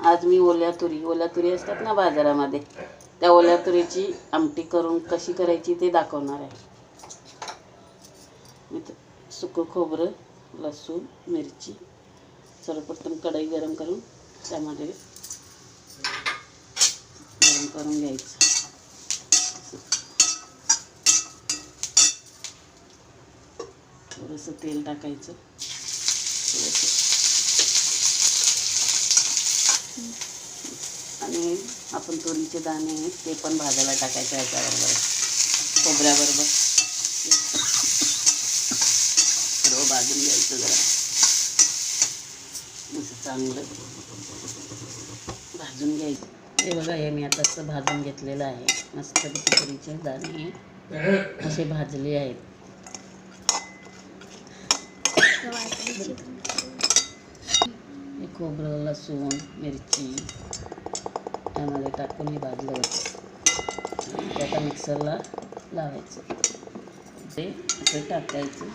आज मी ओल्या तुरी ओल्या तुरी असतात ना बाजारामध्ये त्या ओल्या तुरीची आमटी करून कशी करायची ते दाखवणार आहे. मी तर सुकं खोबरं लसूण मिरची सर्वप्रथम कढई गरम करून त्यामध्ये गरम करून घ्यायचं. थोडंसं तेल टाकायचं. थोडंसं आणि आपण तुरीचे दाणे आहेत ते पण भाजायला टाकायचे ह्याच्याबरोबर खोबऱ्याबरोबर. सर्व भाजून घ्यायचं जरा. चांगलं भाजून घ्यायचं. हे बघा हे मी आता असं भाजून घेतलेलं आहे. मस्त तुरीचे दाणे असे भाजले आहेत. खोबरं लसूण मिरची. त्यामध्ये टाकून हे भाजलं होतं ते आता मिक्सरला लावायचं. ते असं टाकायचं.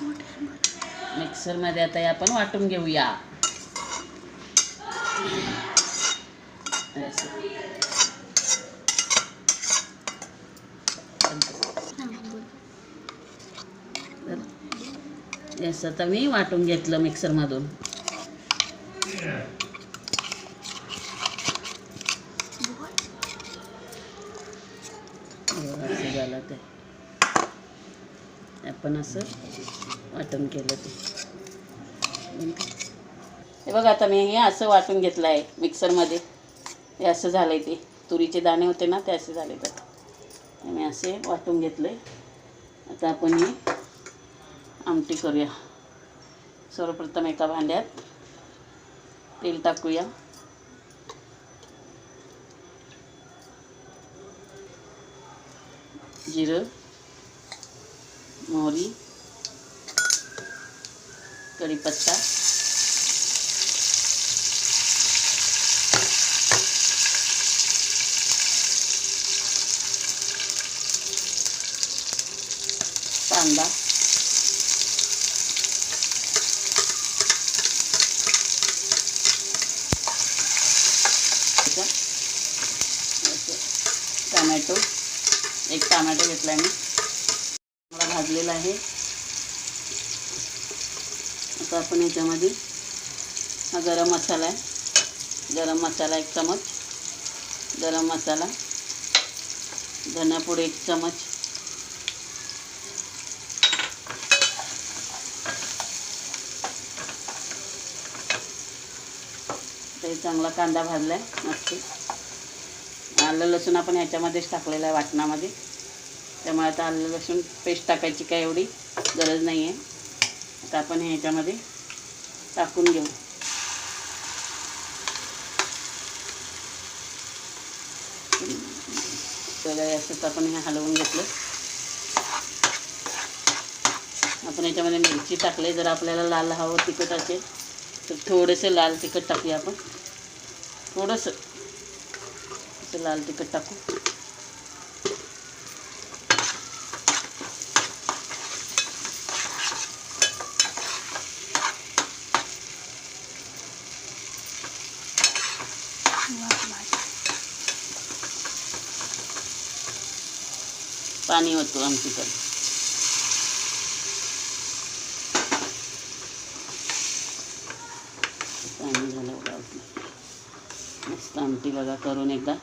मिक्सरमध्ये आता हे आपण वाटून घेऊया. असं. तर असं आता मी वाटून घेतलं मिक्सरमधून बघा, असं झालं ते आपण असं वाटून केलं ते. हे बघा आता मी हे असं वाटून घेतलं आहे मिक्सरमध्ये. हे असं झालं आहे ते. तुरीचे दाणे होते ना ते असे झाले तर मी असे वाटून घेतले आता आपण ही आमटी करूया. सर्वप्रथम एका भांड्यात तेल टाकूया. जिरं. मोहरी कढीपत्ता कांदा टोमॅटो टमॅटो एक टमॅटो घेतला आहे मी. भाजलेला आहे. आता आपण याच्यामध्ये हा गरम मसाला आहे. गरम मसाला एक चमच. गरम मसाला. धनापूड एक चमच. ते चांगला कांदा भाजला आहे मस्त. आलं लसूण आपण ह्याच्यामध्येच टाकलेलं आहे वाटणामध्ये. त्यामुळे आता आलं लसूण पेस्ट टाकायची काय एवढी गरज नाही आहे आता आपण हे ह्याच्यामध्ये टाकून घेऊ. तर असंच आपण हे हलवून घेतलं. आपण याच्यामध्ये मिरची टाकले जर आपल्याला लाल हवं तिखट असेल तर थोडंसं लाल तिखट टाकूया आपण. थोडंसं. असं लाल तिखट टाकू. पाणी होतो आमच्याकडे पाणी झालं मस्त आमटी बघा करून एकदा.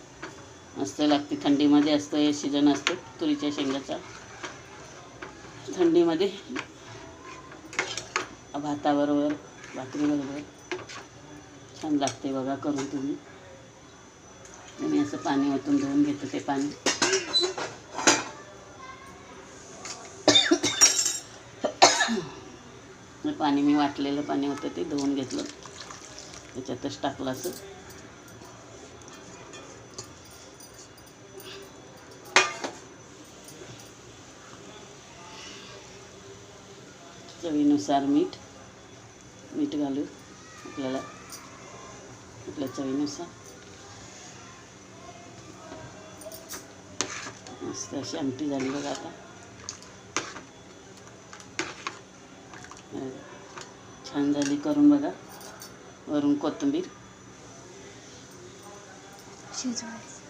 मस्त लागते थंडीमध्ये असतं हे सीजन असतं तुरीच्या शेंगाचा. थंडीमध्ये भाताबरोबर भाकरीबरोबर. छान लागते बघा करून तुम्ही. थोडंसं पाणी ओतून धुवून घेतो ते पाणी. पाणी मी वाटलेलं पाणी होतं ते धुवून घेतलं. त्याच्यातच टाकलं असं. चवीनुसार मीठ मीठ घालू आपल्याला आपल्या चवीनुसार. मस्त अशी आमटी झाली बघा आता. छान झाली करून बघा वरून कोथिंबीर. शिजवायचं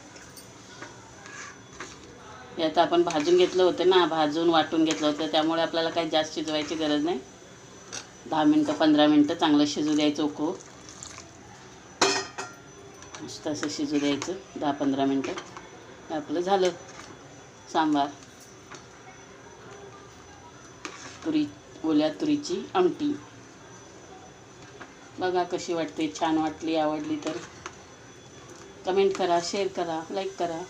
हे आता आपण भाजून घेतलं होतं ना भाजून वाटून घेतलं होतं त्यामुळे आपल्याला काही जास्त शिजवायची गरज नाही. दहा मिनटं पंधरा मिनटं चांगलं शिजू द्यायचं उकळू मस्त असं शिजू द्यायचं दहा पंधरा मिनटं. आपलं झालं. सांबार. तुरी ओल्या तुरीची आमटी. बघा कशी वाटते छान वाटली आवडली तर. कमेंट करा शेअर करा लाईक करा.